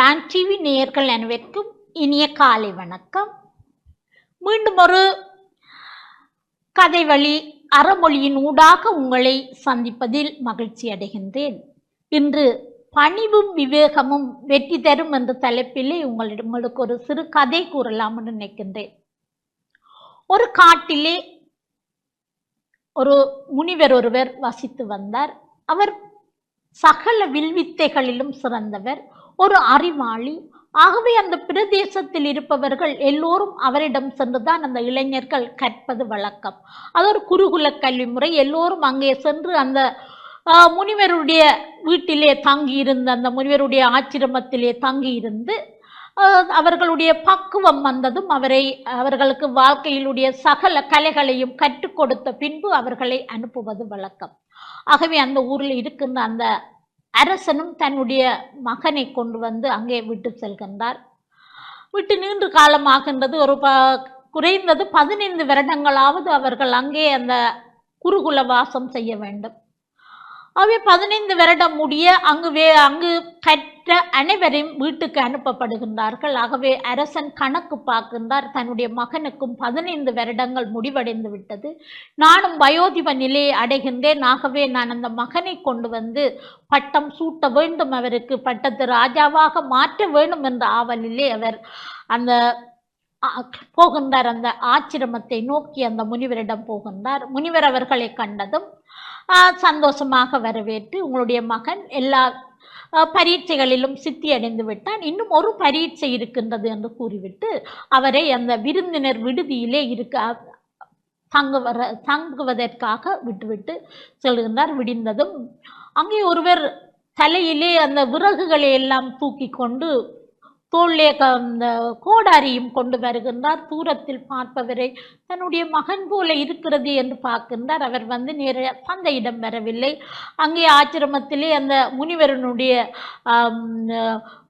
Don TV நேயர்கள் அனைவருக்கும் இனிய காலை வணக்கம். மீண்டும் ஒரு கதை வழி அறமொழியின் ஊடாக உங்களை சந்திப்பதில் மகிழ்ச்சி அடைகின்றேன். இன்று பணிவும் விவேகமும் வெற்றி தரும் என்ற தலைப்பிலே உங்களிடம் உங்களுக்கு ஒரு சிறு கதை கூறலாம் என்று நினைக்கின்றேன். ஒரு காட்டிலே ஒரு முனிவர் ஒருவர் வசித்து வந்தார். அவர் சகல வில்வித்தைகளிலும் சிறந்தவர். ஒரு அறிவாளி. ஆகவே அந்த பிரதேசத்தில் இருப்பவர்கள் எல்லோரும் அவரிடம் சென்றுதான் அந்த இளைஞர்கள் கற்பது வழக்கம். அது ஒரு குருகுல கல்வி முறை. எல்லோரும் அங்கே சென்று அந்த முனிவருடைய வீட்டிலே தங்கியிருந்து அந்த முனிவருடைய ஆச்சிரமத்திலே தங்கியிருந்து அவர்களுடைய பக்குவம் வந்ததும் அவரை அவர்களுக்கு வாழ்க்கையிலுடைய சகல கலைகளையும் கற்றுக் கொடுத்த பின்பு அவர்களை அனுப்புவது வழக்கம். ஆகவே அந்த ஊரில் இருக்கின்ற அந்த அரசனும் தன்னுடைய மகனை கொண்டு வந்து அங்கே விட்டு செல்கின்றார். விட்டு நீண்ட காலமாகின்றது. ஒரு ப குறைந்தது பதினைந்து வருடங்களாவது அவர்கள் அங்கே அந்த குருகுல வாசம் செய்ய வேண்டும். அவை பதினைந்து வருடம் முடிய அங்கு வே அங்கு கற்ற அனைவரையும் வீட்டுக்கு அனுப்பப்படுகின்றார்கள். ஆகவே அரசன் கணக்கு பார்க்கின்றார். தன்னுடைய மகனுக்கும் பதினைந்து வருடங்கள் முடிவடைந்து விட்டது. நானும் வயோதிப நிலையை அடைகின்றேன். ஆகவே நான் அந்த மகனை கொண்டு வந்து பட்டம் சூட்ட வேண்டும். அவருக்கு பட்டத்து ராஜாவாக மாற்ற வேண்டும் என்ற ஆவலிலே அவர் அந்த போகின்றார். அந்த ஆச்சிரமத்தை நோக்கி அந்த முனிவரிடம் போகின்றார். முனிவர் அவர்களை கண்டதும் சந்தோஷமாக வரவேற்று உங்களுடைய மகன் எல்லா பரீட்சைகளிலும் சித்தி அடைந்து விட்டான். இன்னும் ஒரு பரீட்சை இருக்கின்றது என்று கூறிவிட்டு அவரை அந்த விருந்தினர் விடுதியிலே இருக்க தங்குவர தங்குவதற்காக விட்டுவிட்டு செல்கின்றார். விடிந்ததும் அங்கே ஒருவர் தலையிலே அந்த விறகுகளை எல்லாம் தூக்கி கொண்டு தோளிலே க- அந்த கோடாரியும் கொண்டு வருகின்றார். தூரத்தில் பார்ப்பவரை தன்னுடைய மகன் போல இருக்கிறது என்று பார்க்கின்றார். அவர் வந்து நேர தந்தையிடம் வரவில்லை. அங்கே ஆச்சிரமத்திலே அந்த முனிவரனுடைய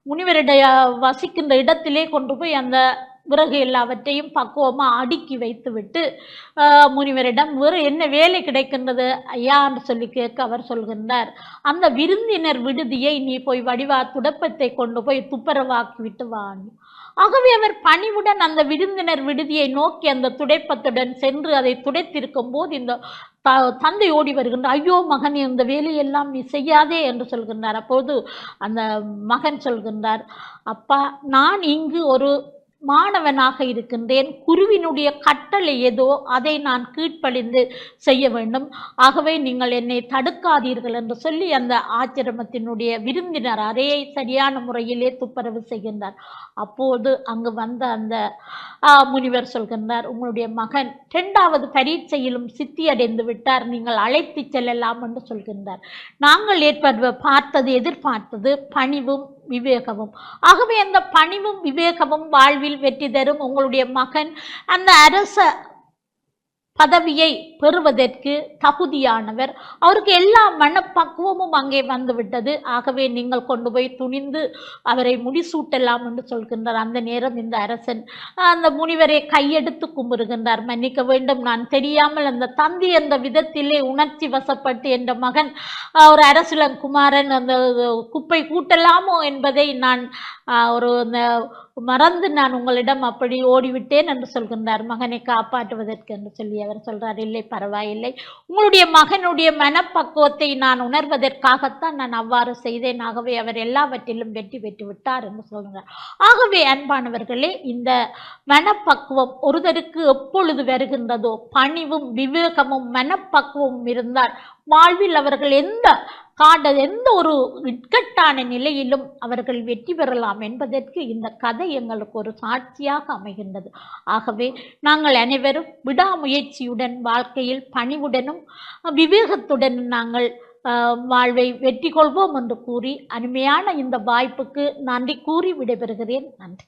முனிவருடைய வசிக்கின்ற இடத்திலே கொண்டு போய் அந்த பிறகு எல்லாவற்றையும் பக்குவமாக அடுக்கி வைத்துவிட்டு முனிவரிடம் வேறு என்ன வேலை கிடைக்கின்றது? ஐயா என்று சொல்லி கேட்க அவர் சொல்கின்றார். அந்த விருந்தினர் விடுதியை நீ போய் வடிவா துடப்பத்தை கொண்டு போய் துப்புரவாக்கி விட்டு வாங்க ஆகவே அவர் பணிவுடன் அந்த விருந்தினர் விடுதியை நோக்கி அந்த துடைப்பத்துடன் சென்று அதை துடைத்திருக்கும் போது இந்த த- தந்தை ஓடி வருகின்ற ஐயோ மகன் இந்த வேலையெல்லாம் நீ செய்யாதே என்று சொல்கின்றார். அப்போது அந்த மகன் சொல்கின்றார் அப்பா நான் இங்கு ஒரு மாணவனாக இருக்கின்றேன். குருவினுடைய கட்டளை ஏதோ அதை நான் கீழ்ப்பழிந்து செய்ய வேண்டும். ஆகவே நீங்கள் என்னை தடுக்காதீர்கள் என்று சொல்லி அந்த ஆச்சிரமத்தினுடைய விருந்தினர் அறையை சரியான முறையிலே துப்புரவு செய்கின்றார். அப்போது அங்கு வந்த அந்த முனிவர் சொல்கின்றார் உங்களுடைய மகன் இரண்டாவது பரீட்சையிலும் சித்தி அடைந்து விட்டார். நீங்கள் அழைத்து செல்லலாம் என்று சொல்கின்றார். நாங்கள் ஏற்படுவ பார்த்தது எதிர்பார்த்தது பணிவும் விவேகமும். ஆகவே அந்த பணிவும் விவேகமும் வாழ்வில் வெற்றி தரும் உங்களுடைய மகன். அந்த அரச பதவியை பெறுவதற்கு தகுதியானவர். அவருக்கு எல்லா மனப்பக்குவமும் அங்கே வந்துவிட்டது ஆகவே நீங்கள் கொண்டு போய் துணிந்து அவரை முடிசூட்டலாம் என்று சொல்கின்றார். அந்த நேரம் இந்த அரசன் அந்த முனிவரை கையெடுத்து கும்பிடுகின்றார். மன்னிக்க வேண்டும் நான் தெரியாமல் அந்த தந்தி அந்த விதத்திலே உணர்ச்சி வசப்பட்டு என்ற மகன் ஆஹ், ஒரு அரசுலங்குமாரன் அந்த குப்பை கூட்டலாமோ என்பதை நான் ஒரு அந்த மறந்து நான் உங்களிடம் அப்படி ஓடிவிட்டேன் என்று சொல்கின்றார். மகனை காப்பாற்றுவதற்கு என்று சொல்லி அவர் சொல்றார். இல்லை பரவாயில்லை. உங்களுடைய மகனுடைய மனப்பக்குவத்தை நான் உணர்வதற்காகத்தான் நான் அவ்வாறு செய்தேன். ஆகவே அவர் எல்லாவற்றிலும் வெற்றி பெற்று விட்டார் என்று சொல்கிறார் ஆகவே அன்பானவர்களே இந்த மனப்பக்குவம் ஒருதருக்கு எப்பொழுது வருகின்றதோ பணிவும் விவேகமும் மனப்பக்குவமும் இருந்தால் வாழ்வில் அவர்கள் எந்த காண்ட எந்த ஒரு இக்கட்டான நிலையிலும் அவர்கள் வெற்றி பெறலாம் என்பதற்கு இந்த கதை எங்களுக்கு ஒரு சாட்சியாக அமைகின்றது. ஆகவே நாங்கள் அனைவரும் விடாமுயற்சியுடன் வாழ்க்கையில் பணிவுடனும் விவேகத்துடனும் நாங்கள் வாழ்வை வெற்றி கொள்வோம் என்று கூறி அருமையான இந்த வாய்ப்புக்கு நன்றி கூறி விடைபெறுகிறேன். நன்றி.